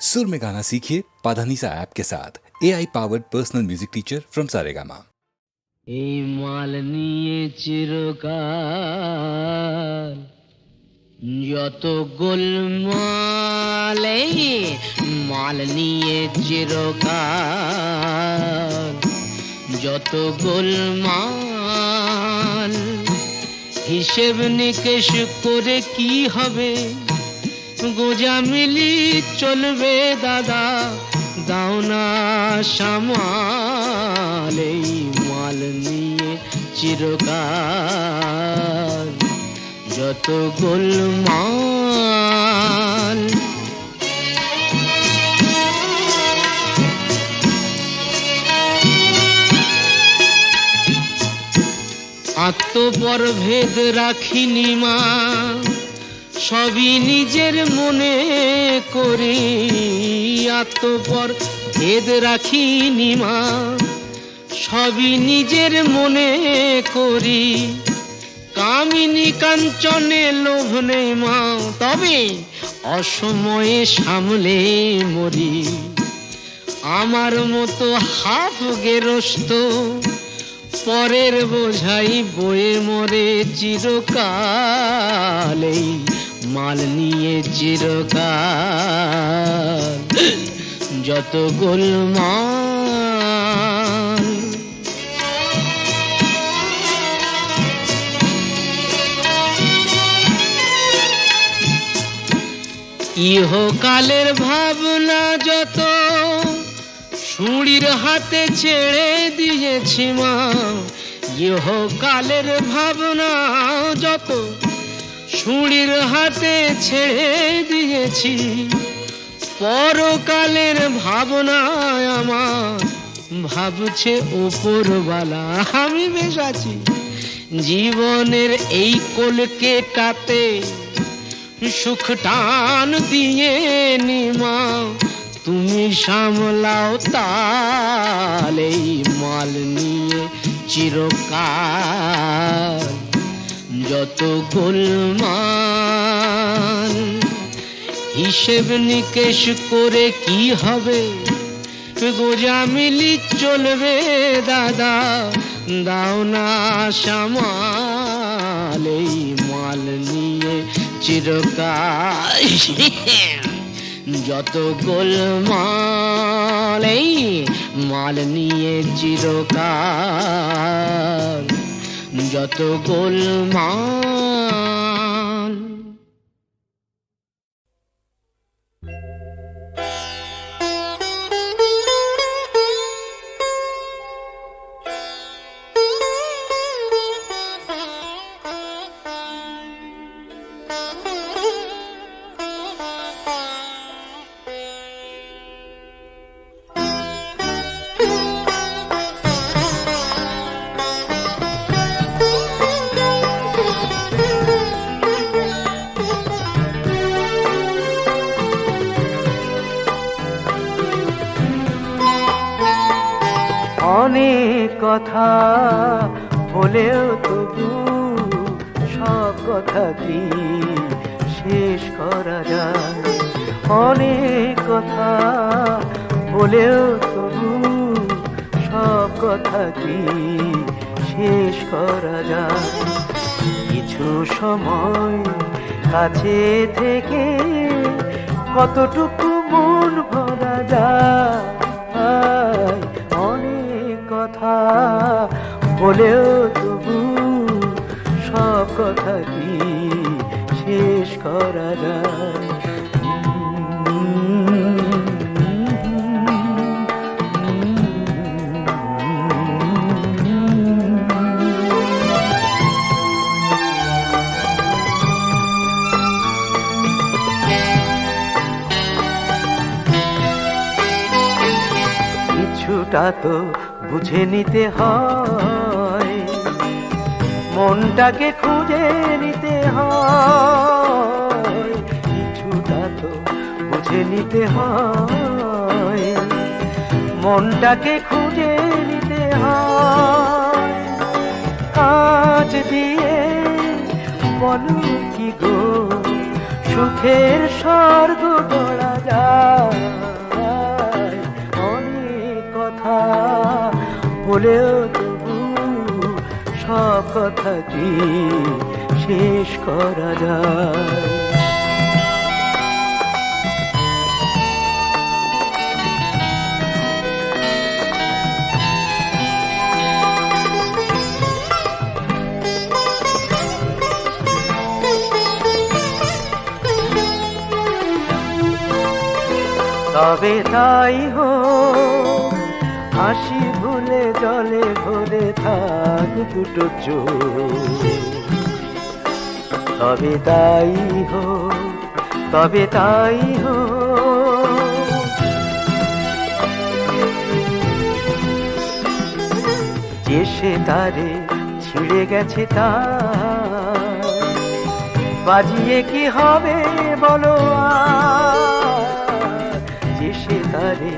सुर में गाना सीखिए पाधानीसा ऐप के साथ A I powered personal music teacher from Saregama এই মাল নিয়ে চিরকাল যত গোলমাল এই মাল নিয়ে চিরকাল যত গোলমাল হিসেব নিকেশ করে কি হবে গোজা মিলি চলবে দাদা, দাও না সামাল, এই মাল নিয়ে চিরকাল। যত গোলমাল। আত্মপর ভেদ রাখিনি মা সবই নিজের মনে করি। আত্মপর ভেদ রাখিনি মা। সবই নিজের মনে করি। কামিনী কাঞ্চনে লোভ নেই মা। তবে অসময়ে সামলে মরি। আমার মতো হাফ গেরস্ত। পরের বোঝাই বয়ে মরে চিরকাল এই মাল নিয়ে চিরকাল যত গোলমাল। ইহকালের ভাবনা যত সুড়ির হাতে ছেড়ে দিয়েছি মা, ইহকালের ভাবনা যত সুড়ির হাতে ছেড়ে দিয়েছি। পরকালের ভাবনায় আমার ভাবছে ওপরওয়ালা। আমি বেশ আছি। জীবনের এই কোলকে কলকেটাতে সুখ টান দিয়ে নিমা। তুমি সামলাও তাল এই মাল নিয়ে চিরকাল। যত গোলমাল, হিসেব নিকেশ করে কি হবে? গোজা মিলি চলবে, দাদা, দাও না সামাল, এই মাল নিয়ে চিরকাল। যত গোলমাল, এই মাল নিয়ে চিরকাল। যত গোলমাল অনেক কথা বলেও তবু সব কথা কি শেষ করা যায়? অনেক কথা বলেও তবু সব কথা কি শেষ করা যায়? কিছু সময় কাছে থেকে কতটুকু মন ভরা যায়? বলেও তবু সব কথা কি শেষ করা যায়? কিছুটা তো বুঝে নিতে হয়। মনটাকে খুঁজে নিতে হয়। কিছুটা তো বুঝে নিতে হয়। মনটাকে খুঁজে নিতে হয়। কাজ দিয়ে বলো কি গো? সুখের স্বর্গ গড়া যায়। বলেও তবু সব কথা কি শেষ করা যায়? তবে তাই হোক হাসি ভুলে জলে ভরে থাক দুটো চোখ তবে তাই হো, তবে তাই হোক যে সে তারে ছিঁড়ে গেছে তা বাজিয়ে কি হবে বলো? যে সে তারে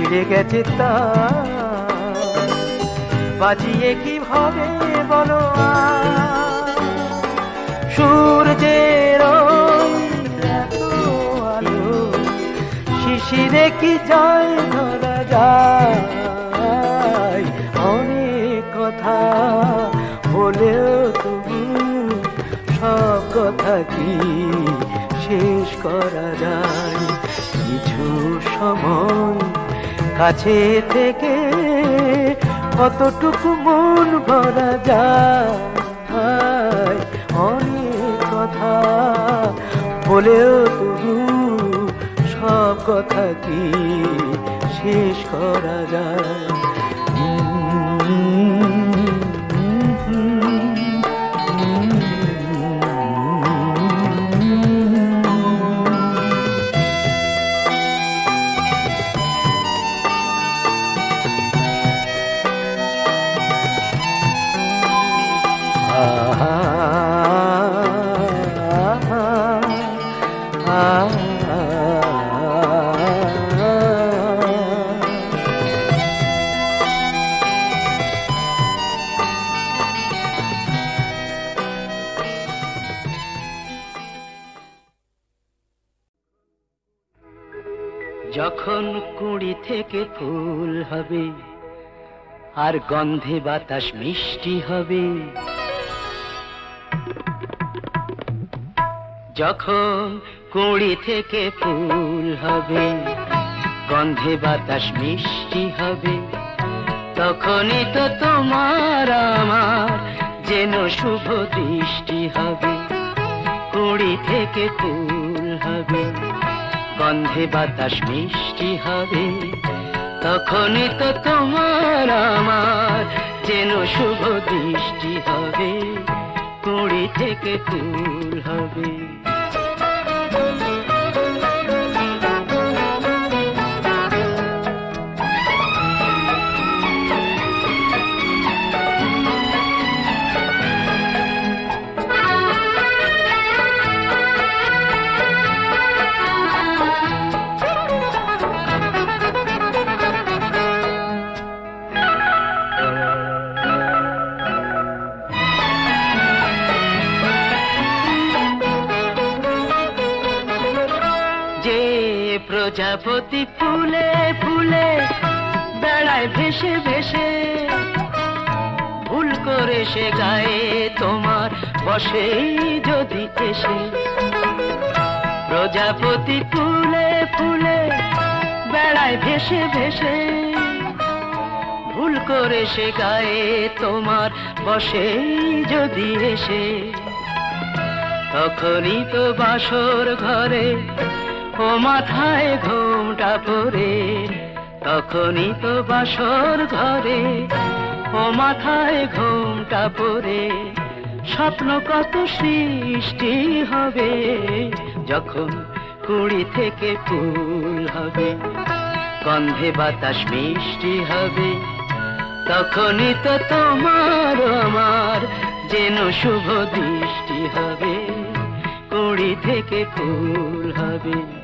ছিঁড়ে গেছে তা। বাজিয়ে কি হবে বলো? সূর্যের আলো, শিশিরে কি যায় ধরা যায়? অনেক কথা বলেও তুমি সব কথা কি শেষ করা যায়? কিছু সময় কাছে থেকে কতটুকু মন ভরা যায়। অনেক কথা বলেও তবু সব কথা কি শেষ করা যায়? হবে, আর গন্ধে বাতাস মিষ্টি হবে। যখন কুড়ি থেকে ফুল হবে, গন্ধে বাতাস মিষ্টি হবে, তখনই তো তোমার আমার যেন শুভ দৃষ্টি হবে। কুড়ি থেকে ফুল হবে, গন্ধে বাতাস মিষ্টি হবে। তখনই তো তোমার আমার যেন শুভ দৃষ্টি হবে কুড়ি থেকে ফুল হবে। প্রজাপতি ফুলে ফুলে বেড়ায় ভেসে ভেসে। ভুল করে সে গায়ে তোমার বসে যদি এসে। প্রজাপতি ফুলে ফুলে বেড়ায় ভেসে ভেসে। ভুল করে সে গায়ে তোমার বসে যদি এসে। তখনই তো বাসর ঘরে ও মাথায় ঘোমটা পরে, তখনই তো বাসর ঘরে। ও মাথায় ঘোমটা পরে, স্বপ্ন কত সৃষ্টি হবে, যখন কুড়ি থেকে ফুল হবে। গন্ধে বাতাস মিষ্টি হবে, তখনই তো তোমার আমার যেন শুভ দৃষ্টি হবে। কুড়ি থেকে ফুল হবে।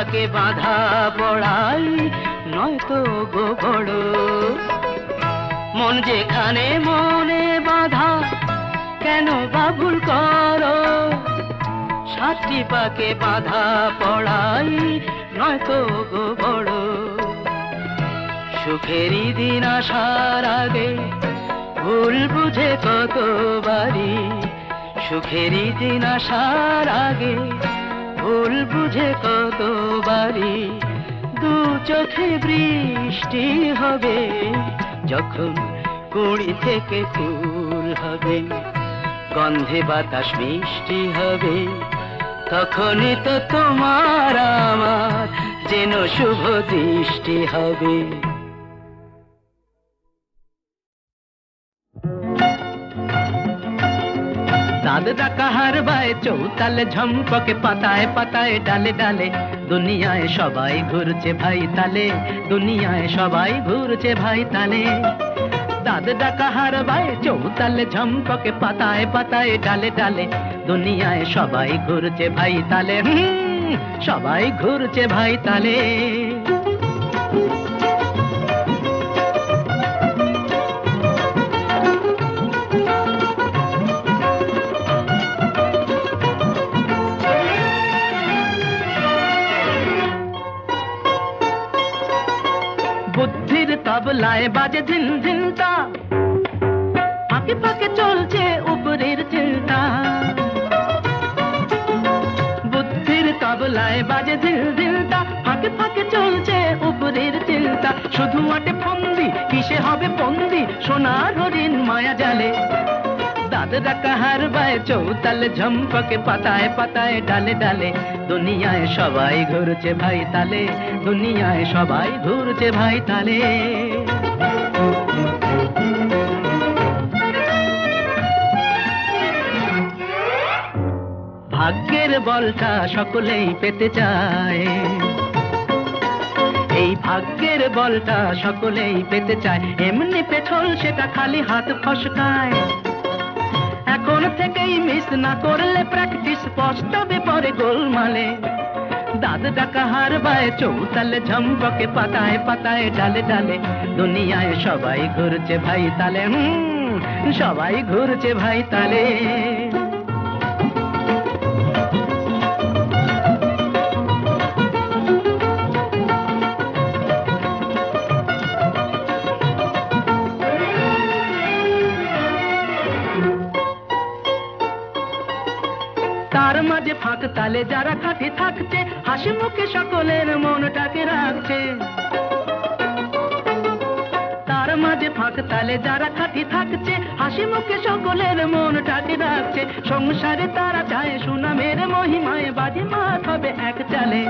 পাকে বাঁধা পড়াই, নয়তো গো বড় মন যেখানে মনে বাঁধা, কেন বাবুল কর? সাতটি পাকে বাঁধা পড়াই, নয়তো গো বড় সুখেরই দিন আসার আগে ভুল বুঝে কতবারই, সুখেরই দিন আসার আগে ভুল বুঝে কতবারই দু চোখে বৃষ্টি হবে, যখন কুড়ি থেকে ফুল হবে। গন্ধে বাতাস মিষ্টি হবে, তখনই তো তোমার আমার যেন শুভ দৃষ্টি হবে। দাদা কাহার বায় চৌতালে ঝম্পকে পাতায় পাতায় ডালে ডালে। দুনিয়ায় সবাই ঘুরছে ভাই তালে, দুনিয়ায় সবাই ঘুরছে ভাই তালে। দাদা কাহার বায় চৌতালে ঝম্পকে পাতায় পাতায় ডালে ডালে। দুনিয়ায় সবাই ঘুরছে ভাই তালে সবাই ঘুরছে ভাই তালে। বুদ্ধির বাজে ধিন ধিনটা ফাঁকে ফাঁকে চলছে উপরের চিন্তা। বুদ্ধির তবলায় বাজে ফাঁকে ফাঁকে চলছে উপরের চিন্তা। শুধু ফন্দি, কিসে হবে বন্দি সোনার হরিণ মায়া জালে। দাদরা কাহার বায় চৌতাল ঝম্পকে পাতায় পাতায় ডালে ডালে। দুনিয়ায় সবাই ঘুরছে ভাই তালে, দুনিয়ায় সবাই ঘুরছে ভাই তালে। বলটা সকলেই পেতে চায়। এই ভাগ্যের বলটা সকলেই পেতে চায়। এমনি পেছল সেটা খালি হাত ফসকায়। এখন থেকেই মিস না করলে প্র্যাকটিস পস্তবে পরে গোলমালে দাদ ডাকা হার বায় চৌতালে ঝম্পকে পাতায় পাতায় ডালে ডালে। দুনিয়ায় সবাই ঘুরছে ভাই তালে সবাই ঘুরছে ভাই তালে। মাঝে তালে যারা খাটে থাকছে, হাসি মুখে সকলের মনটাকে রাখছে। তার মাঝে ফাঁক, তালে যারা খাটি থাকছে, হাসি মুখে সকলের মনটাকে রাখছে। সংসারে তারা চায় সুনামের মহিমায়, বাজি মাত হবে এক চালে।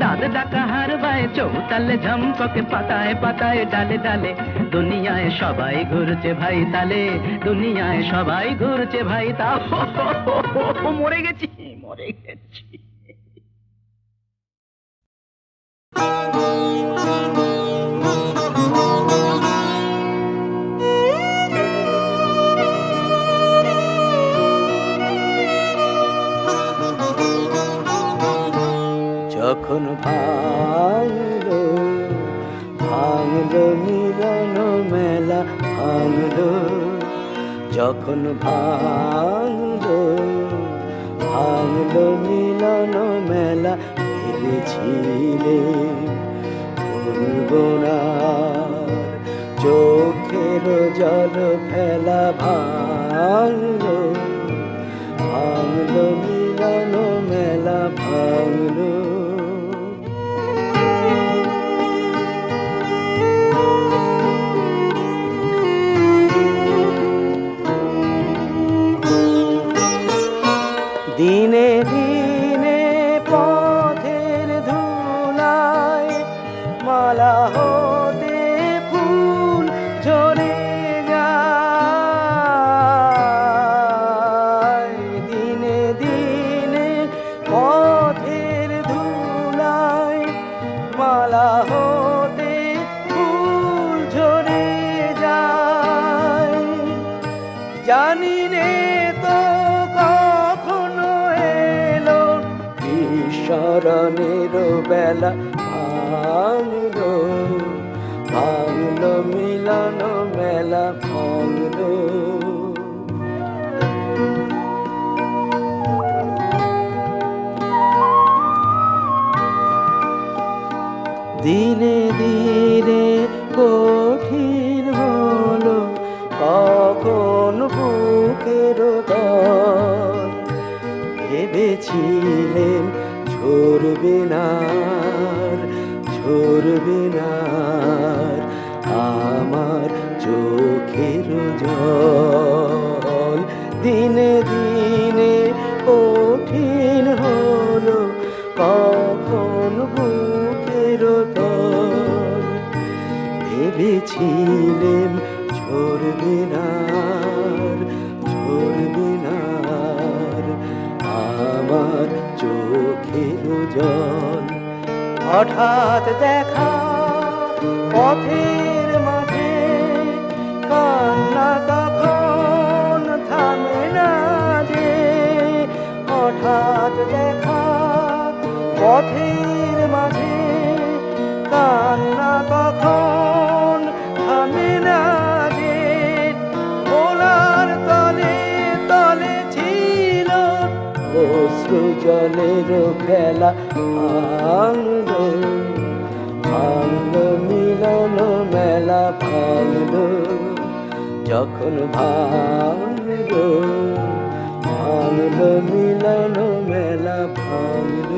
দাদ ডাকা হার বায় চৌতালে ঝম্পকে পাতায় পাতায় ডালে ডালে। দুনিয়ায় সবাই ঘুরছে ভাই তালে, দুনিয়ায় সবাই ঘুরছে ভাই তা মরে গেছি। মরে গেছি। যখন ভাঙলো ভাঙলো মিলন মেলা ভাঙলো। যখন ভাঙলো ভাঙলো মিলন মেলা ভেবেছিলে চোখের জল ফেলা ভাঙল। ভাঙলো মিলন মেলা ভাঙলো। ভাঙলো মিলন মেলা ভাঙলো দিনে দিনে কঠিন হলো কখন বুকের দল। ভেবেছিলেন ঝরবে না ঝরবে না আমার চোখের জল। দিনে দিনে কঠিন হলো কখন বুকের দল। ভেবেছিলেন ঝরবে না ঝরবে না আমার চোখের জল। হঠাৎ দেখা পথের পথের মাঝে কান্না তখন থামে না যে। তলে তলে ছিল অশ্রু জলের খেলা মিলন মেলা ভাঙলো। যখন ভাঙলো মিলন মেলা ভাঙলো।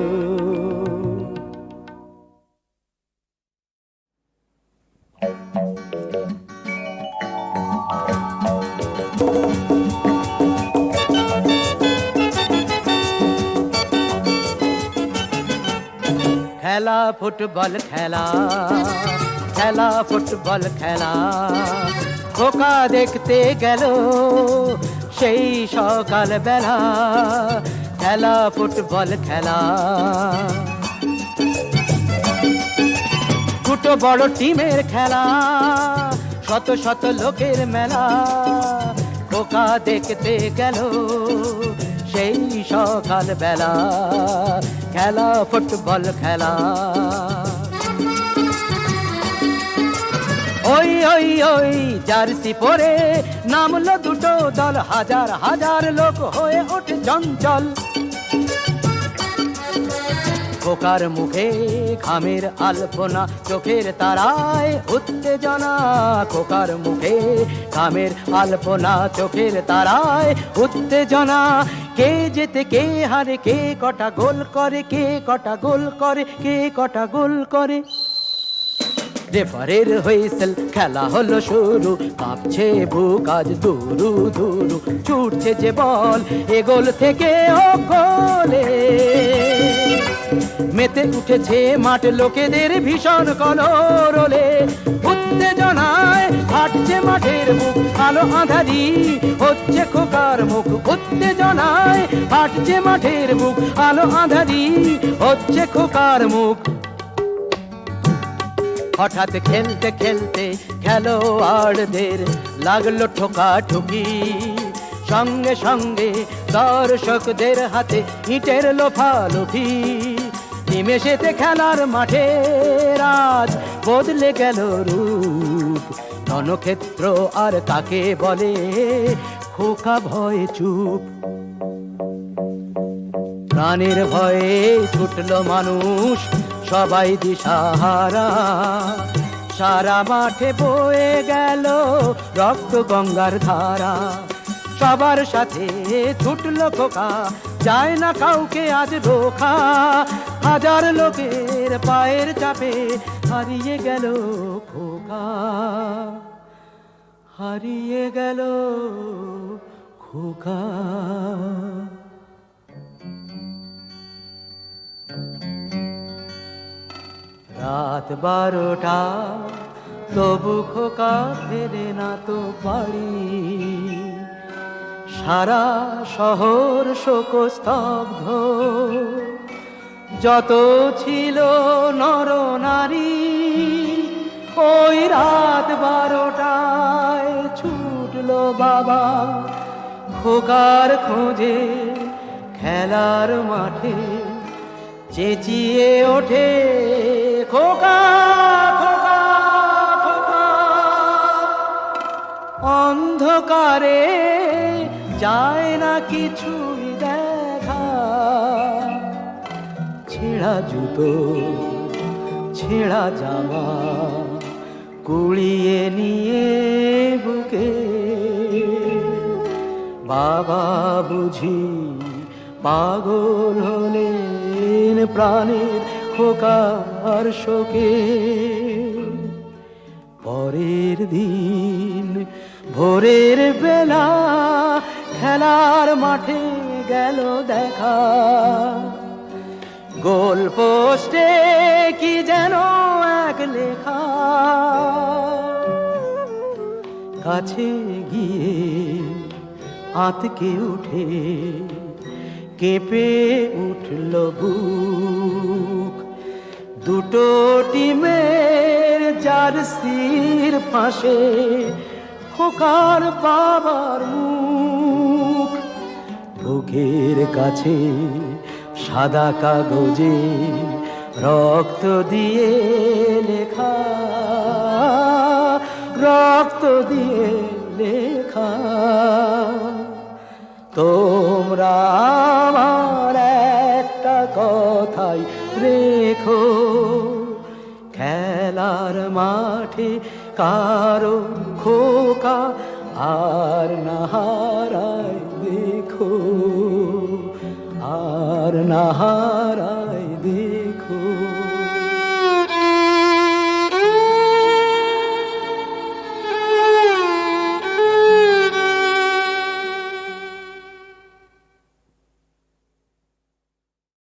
ফুটবল খেলা খেলা, ফুটবল খেলা। খোকা দেখতে গেল সেই সকাল বেলা খেলা, ফুটবল খেলা। দুটো বড় টিমের খেলা, শত শত লোকের মেলা। খোকা দেখতে গেল সেই সকাল বেলা খেলা, ফুটবল খেলা। ওই ওই ওই, জার্সি পরে নামলো দুটো দল। হাজার হাজার লোক হয়ে ওঠে চঞ্চল। খোকার মুখে ঘামের আলপনা, চোখের তারায় উত্তেজনা। খোকার মুখে ঘামের আলপনা, চোখের তারায় উত্তেজনা। কে যেতে কে হারে, কে কটা গোল করে, কে কটা গোল করে, কে কটা গোল করে? রেফারের হুইসেল খেলা হলো শুরু। কাঁপছে বুক আজ দুরু দুরু। ছুটছে যে বল, এ গোল থেকে ও গোলে। মেতে উঠেছে মাঠ, লোকেদের ভীষণ কলরলে। উত্তেজনায় ফাটছে মাঠের মুখ, আলো আঁধারি হচ্ছে খোকার মুখ। উত্তেজনায় ফাটছে মাঠের মুখ, আলো আঁধারি হচ্ছে খোকার মুখ। হঠাৎ খেলতে খেলতে খেলোয়াড়দের লাগল ঠোকা ঠুকি সঙ্গে সঙ্গে দর্শকদের হাতে ইটের লোফা লোফালোফি নিমেষেতে খেলার মাঠে রাজ বদলে গেল রূপ। রণক্ষেত্র আর কাকে বলে? খোকা ভয়ে চুপ। প্রাণের ভয়ে ছুটল মানুষ। সবাই দিশাহারা। সারা মাঠে বয়ে গেল রক্ত গঙ্গার ধারা। সবার সাথে ছুটলো খোকা, যায় না কাউকে আজ রোখা হাজার লোকের পায়ের চাপে হারিয়ে গেল খোকা। হারিয়ে গেল খোকা। রাত বারোটা, তবু খোকা ফেরে না তো বাড়ি। সারা শহর শোকস্তব্ধ, যত ছিল নর নারী, ওই রাত বারোটায় ছুটলো বাবা। খোকার খোঁজে খেলার মাঠে চেঁচিয়ে ওঠে খোকা খোকা খোকা। অন্ধকারে যায় না কিছুই দেখা। ছেঁড়া জুতো, ছেঁড়া জামা কুড়িয়ে নিয়ে বুকে। বাবা বুঝি পাগল হলেন প্রাণের খোকার শোকে। পরের দিন ভোরের বেলা খেলার মাঠে গেল দেখা। গোল পোস্টে কি যেন এক লেখা। কাছে গিয়ে আতকে উঠে কেঁপে উঠল বুক দুটো টিমের জার্সির পাশে খোকার বাবার মুখ। বুকের কাছে সাদা কাগজে রক্ত দিয়ে লেখা, রক্ত দিয়ে লেখা। তোমরা আমার একটা কথাই রেখো। মাঠে কারও খোকা আর নাহারায় দেখো আর না হারায়